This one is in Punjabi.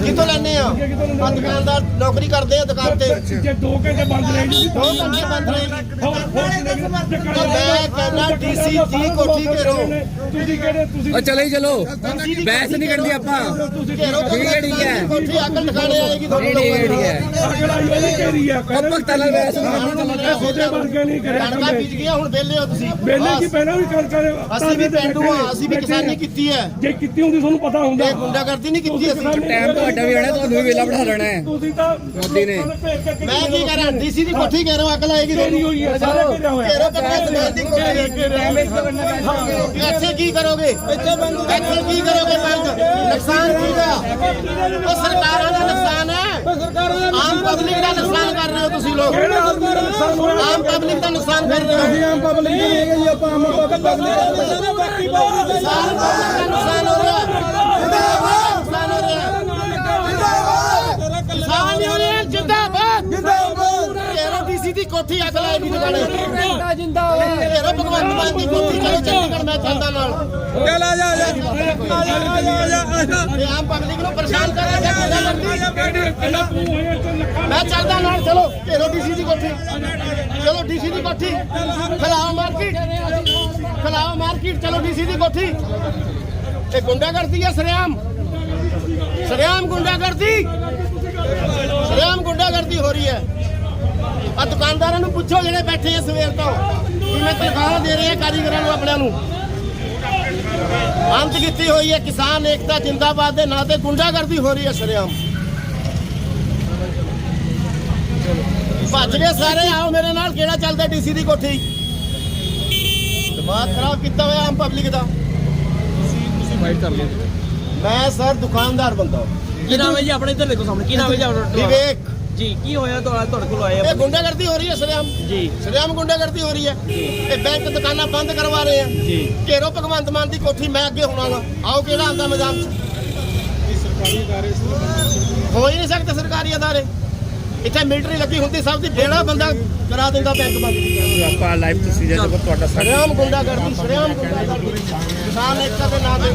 ਕਿੱਥੋਂ ਲੈਣੇ ਆ? ਆ? ਦੁਕਾਨਦਾਰ ਨੌਕਰੀ ਕਰਦੇ ਆ ਦੁਕਾਨ ਤੇ। ਜੇ 2 ਘੰਟੇ ਬੰਦ ਰਹੇ ਜੀ ਦੋ ਘੰਟੇ ਬੰਦ ਰਹੇ ਮੈਂ ਕਹਿੰਦਾ ਡੀਸੀ ਦੀ ਕੋਠੀ ਘੇਰੋ ਤੁਸੀਂ ਕਿਹੜੇ ਤੁਸੀਂ ਉਹ ਚਲੇ ਚਲੋ। ਬਹਿਸ ਨਹੀਂ ਕਰਨੀ ਆਪਾਂ। ਘੇਰੋ ਠੀਕ ਹੈ, ਠੀਕ ਹੈ। ਕੋਠੀ ਅਕਲ ਟਿਕਾਣੇ ਆਏਗੀ ਤੁਹਾਨੂੰ ਠੀਕ ਹੈ, ਠੀਕ ਹੈ। ਅਗਲਾ ਇਹ ਘੇਰੀ ਆ ਉਹ ਭਗਤਾਂ ਨਾਲ ਬਹਿਸ ਨਹੀਂ ਖੋਦੇ ਵਰਗੇ ਨਹੀਂ ਕਰਿਆ ਕਣਕਾਂ ਬੀਜ ਗਈਆਂ ਹੁਣ ਵਿਹਲੇ ਹੋ ਤੁਸੀਂ। ਵੇਲੇ ਕੀ ਪਹਿਲਾਂ ਵੀ ਕਰ ਕਰ ਅਸੀਂ ਵੀ ਪਿੰਡੂ ਆ ਅਸੀਂ ਵੀ ਕਿਸਾਨੀ ਕੀਤੀ ਹੈ। ਜੇ ਕੀਤੀ ਹੁੰਦੀ ਤੁਹਾਨੂੰ ਪਤਾ ਹੁੰਦਾ। ਇਹ ਗੁੰਡਾਗਰਦੀ ਨਹੀਂ ਕੀਤੀ ਅਸੀਂ। ਟਾਈਮ ਤੁਹਾਡਾ ਵੀ ਆਣਾ ਤੁਹਾਨੂੰ ਵੀ ਵੇਲਾ ਬਿਠਾ ਲੈਣਾ ਹੈ। ਤੁਸੀਂ ਤਾਂ ਮੋਦੀ ਨੇ। ਮੈਂ ਕੀ ਕਰਾਂ ਡੀਸੀ ਦੀ ਕੋਠੀ ਘੇਰੋ ਅਕਲ ਆਏਗੀ ਘੇਰੀ ਤੁਹਾਨੂੰ। ਹੋਈ ਹੈ ਸਾਰੇ ਘੇਰਿਆ ਹੋਇਆ। ਘੇਰੋ ਕੱਪੜੇ ਸਮਾਨ ਦੀ ਕੋਠੀ ਇੱਥੇ ਕੀ ਕਰੋਗੇ? ਇੱਥੇ ਕੀ ਕਰੋਗੇ ਬੰਦ? ਨੁਕਸਾਨ ਕੀਦਾ ਉਹ ਸਰਕਾਰਾਂ ਦਾ ਨੁਕਸਾਨ ਹੈ? ਆਮ ਪਬਲਿਕ ਦਾ ਨੁਕਸਾਨ ਕਰ ਰਹੇ ਹੋ ਤੁਸੀਂ ਲੋਕ। ਆਮ ਪਬਲਿਕ ਦਾ ਨੁਕਸਾਨ ਕਰ ਰਹੇ ਹੋ? ਆਮ ਪਬਲਿਕ ਨਹੀਂ ਹੈਗੇ ਜੀ ਆਪਾਂ ਆਮ ਪਬਲਿਕ ਸਾਲ ਦਾ ਨੁਕਸਾਨ ਹੋ ਰਿਹਾ। ਨੁਕਸਾਨ ਹੋ ਰਿਹਾ। ਕਿਸਾਨ ਯੂਨੀਅਨ ਜਿੰਦਾਬਾਦ। ਜਿੰਦਾਬਾਦ। ਤੇਰਾ ਡੀਸੀ ਦੀ ਕੋਠੀ ਅੱਗ ਲਾਏਗੀ ਦੁਕਾਨੇ ਤੇਰਾ ਭਗਵੰਤ ਮਾਨ ਦੀ ਕੋਠੀ ਚਲੋ ਚੰਡੀਗੜ੍ਹ ਮੈਂ ਚੱਲਦਾ ਨਾਲ। ਚੱਲ ਆ ਜਾ ਆ ਜਾ ਆ ਜਾ ਆ ਜਾ ਆ ਜਾ। ਤੇ ਆਮ ਪਬਲਿਕ ਨੂੰ ਪਰੇਸ਼ਾਨ ਕਰ ਰਿਹਾ ਪਹਿਲਾਂ ਤੂੰ ਹੋਇਆ ਤੇ ਲੱਖਾਂ ਮੈਂ ਚੱਲਦਾ ਨਾਲ, ਚਲੋ ਤੇਰੋ ਡੀਸੀ ਦੀ ਕੋਠੀ। ਚਲੋ ਡੀਸੀ ਦੀ ਕੋਠੀ। ਖਲਾਓ ਮਾਰਕੀਟ। ਖਲਾਓ ਮਾਰਕੀਟ, ਚਲੋ ਡੀਸੀ ਦੀ ਕੋਠੀ। ਇਹ ਗੁੰਡਾ ਕਰਦੀ ਹੈ, ਸਰਿਆਮ। ਸਰਿਆਮ ਗੁੰਡਾ ਕਰਦੀ ਸਰਿਆਮ ਗੁੰਡਾ ਕਰਦੀ ਹੋ ਰਹੀ ਹੈ। ਆ ਦੁਕਾਨਦਾਰਾਂ ਨੂੰ ਪੁੱਛੋ, ਜਿਹੜੇ ਬੈਠੇ ਆ ਸਵੇਰ ਤੋਂ। ਮੈਂ ਤਨਖਾਹਾਂ ਦੇ ਰਹੇ ਆ ਕਾਰੀਗਰਾਂ ਨੂੰ, ਆਪਣਿਆਂ ਨੂੰ। ਅੰਤ ਕੀਤੀ ਹੋਈ ਹੈ ਕਿਸਾਨ ਏਕਤਾ ਜਿੰਦਾਬਾਦ ਦੇ ਨਾਂ ਤੇ ਗੁੰਡਾਗਰਦੀ ਹੋ ਰਹੀ ਹੈ, ਸਰਿਆਮ। ਭੱਜ ਗਏ ਸਾਰੇ ਆਓ ਮੇਰੇ ਨਾਲ ਕਿਹੜਾ ਚੱਲਦਾ ਡੀਸੀ ਦੀ ਕੋਠੀ? ਦਿਮਾਗ ਖਰਾਬ ਕੀਤਾ ਹੋਇਆ ਆਮ ਪਬਲਿਕ ਦਾ। ਮੈਂ ਸਰ ਦੁਕਾਨਦਾਰ ਬੰਦਾ। ਕੀ ਨਾਮ ਹੈ ਜੀ? ਆਪਣੇ ਇੱਧਰ ਦੇਖੋ ਸਾਹਮਣੇ। ਕੀ ਨਾਮ ਹੈ ਜੀ ਆਪਣਾ? ਵਿਵੇਕ। ਜੀ ਕੀ ਹੋਇਆ ਤੁਹਾਡਾ? ਤੁਹਾਡੇ ਕੋਲ ਆਏ ਇਹ ਗੁੰਡਾਗਰਦੀ ਹੋ ਰਹੀ ਹੈ ਸਰਿਆਮ। ਜੀ। ਸਰਿਆਮ ਗੁੰਡਾਗਰਦੀ ਹੋ ਰਹੀ ਹੈ। ਇਹ ਬੈਂਕ ਦੁਕਾਨਾਂ ਬੰਦ ਕਰਵਾ ਰਹੇ ਆ। ਜੀ। ਘੇਰੋ ਭਗਵੰਤ ਮਾਨ ਦੀ ਕੋਠੀ ਮੈਂ ਅੱਗੇ ਹੋਣਾਗਾ ਆਓ ਕਿਹੜਾ ਆਂਦਾ ਮੈਦਾਨ 'ਚ? ਹੋ ਹੀ ਨਹੀਂ ਸਕਦੇ ਸਰਕਾਰੀ ਅਦਾਰੇ। ਇੱਥੇ ਮਿਲਟਰੀ ਲੱਗੀ ਹੁੰਦੀ ਸਭ ਦੀ ਬੇੜਾ ਬੰਦਾ ਕਰਾ ਦਿੰਦਾ ਬੈਂਕ ਬੰਦ। ਆਪਾਂ ਲਾਈਵ ਤਸਵੀਰਾਂ ਦੇਖੋ ਤੁਹਾਡਾ ਸਰਿਆਮ ਗੁੰਡਾਗਰਦੀ ਸਰਿਆਮ ਗੁੰਡਾਗਰਦੀ। ਕਿਸਾਨ ਏਕਤਾ ਦੇ ਨਾਂ ਤੇ